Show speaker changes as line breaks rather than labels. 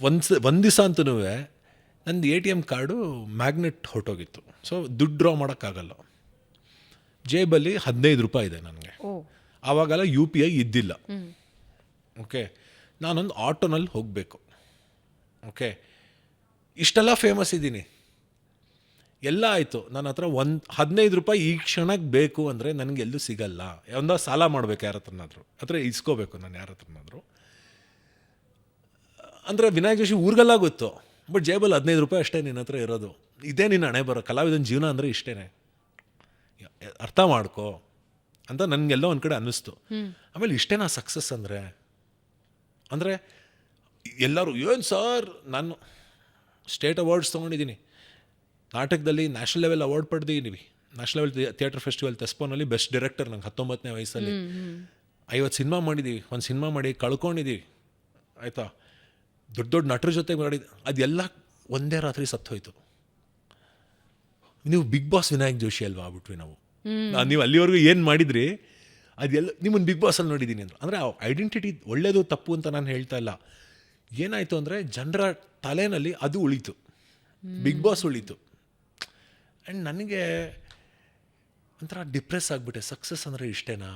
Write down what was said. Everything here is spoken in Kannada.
ಒಂದು ಸ ಒಂದು ದಿವಸ ಅಂತೂ ನಂದು A T M card magnet ಹೊರಟೋಗಿತ್ತು. So ದುಡ್ಡು ಡ್ರಾ ಮಾಡೋಕ್ಕಾಗಲ್ಲ. ಜೇಬಲ್ಲಿ ಹದಿನೈದು ರೂಪಾಯಿ ಇದೆ ನನಗೆ. ಆವಾಗೆಲ್ಲ ಯು ಪಿ ಐ ಇದ್ದಿಲ್ಲ. ಓಕೆ. ನಾನೊಂದು ಆಟೋನಲ್ಲಿ ಹೋಗಬೇಕು. ಓಕೆ. ಇಷ್ಟೆಲ್ಲ ಫೇಮಸ್ ಇದ್ದೀನಿ. ಎಲ್ಲ ಆಯಿತು. ನನ್ನ ಹತ್ರ ಒಂದು ಹದಿನೈದು ರೂಪಾಯಿ ಈ ಕ್ಷಣಕ್ಕೆ ಬೇಕು ಅಂದರೆ ನನಗೆ ಎಲ್ಲೂ ಸಿಗಲ್ಲ. ಒಂದ ಸಾಲ ಮಾಡಬೇಕು ಯಾರ ಹತ್ರನಾದರೂ. ಅಥವಾ ಇಸ್ಕೋಬೇಕು ನಾನು ಯಾರ ಹತ್ರನಾದ್ರು. ಅಂದರೆ ವಿನಾಯಕ ಜೋಶಿ ಊರಿಗೆಲ್ಲ ಗೊತ್ತು ಬಟ್ ಜೇಬಲ್ಲಿ ಹದಿನೈದು ರೂಪಾಯಿ ಅಷ್ಟೇ ನಿನ್ನ ಹತ್ರ ಇರೋದು. ಇದೇ ನಿನ್ನ ಹಣೆ ಬರೋ ಕಲಾವಿದನ ಜೀವನ ಅಂದರೆ ಇಷ್ಟೇ ಅರ್ಥ ಮಾಡ್ಕೋ ಅಂತ ನನಗೆಲ್ಲೋ ಒಂದು ಕಡೆ ಅನ್ನಿಸ್ತು. ಆಮೇಲೆ ಇಷ್ಟೇನಾ ಸಕ್ಸಸ್ ಅಂದರೆ? ಅಂದರೆ ಎಲ್ಲರೂ ಏನು ಸರ್ ನಾನು ಸ್ಟೇಟ್ ಅವಾರ್ಡ್ಸ್ ತೊಗೊಂಡಿದ್ದೀನಿ. ನಾಟಕದಲ್ಲಿ ನ್ಯಾಷನಲ್ ಲೆವೆಲ್ ಅವಾರ್ಡ್ ಪಡೆದಿದ್ದೀನಿ ನ್ಯಾಷನಲ್ ಲೆವೆಲ್ ಥಿಯೇಟರ್ ಫೆಸ್ಟಿವಲ್ ತೆಸ್ಪೋನಲ್ಲಿ ಬೆಸ್ಟ್ ಡೈರೆಕ್ಟರ್ ನಂಗೆ ಹತ್ತೊಂಬತ್ತನೇ ವಯಸ್ಸಲ್ಲಿ. ಐವತ್ತು ಸಿನಿಮಾ ಮಾಡಿದ್ದೀವಿ ಒಂದು ಸಿನಿಮಾ ಮಾಡಿ ಕಳ್ಕೊಂಡಿದ್ದೀವಿ ಆಯಿತಾ? ದೊಡ್ಡ ದೊಡ್ಡ ನಟರ ಜೊತೆ ಮಾಡಿದ ಅದೆಲ್ಲ ಒಂದೇ ರಾತ್ರಿ ಸತ್ತೋಯ್ತು. ನೀವು ಬಿಗ್ ಬಾಸ್ ವಿನಾಯಕ್ ಜೋಶಿ ಅಲ್ವಾ ಆಗ್ಬಿಟ್ವಿ ನಾವು? ನೀವು ಅಲ್ಲಿವರೆಗೂ ಏನು ಮಾಡಿದ್ರಿ ಅದೆಲ್ಲ ನಿಮ್ಮನ್ನು ಬಿಗ್ ಬಾಸಲ್ಲಿ ನೋಡಿದ್ದೀನಿ ಅಂದ್ರೆ ಅಂದರೆ ಐಡೆಂಟಿಟಿ ಒಳ್ಳೆಯದು ತಪ್ಪು ಅಂತ ನಾನು ಹೇಳ್ತಾ ಇಲ್ಲ. ಏನಾಯಿತು ಅಂದರೆ ಜನರ ತಲೆನಲ್ಲಿ ಅದು ಉಳೀತು. ಬಿಗ್ ಬಾಸ್ ಉಳೀತು. ಆ್ಯಂಡ್ ನನಗೆ ಒಂಥರ ಡಿಪ್ರೆಸ್ ಆಗಿಬಿಟ್ಟೆ. ಸಕ್ಸಸ್ ಅಂದರೆ ಇಷ್ಟೇನಾ?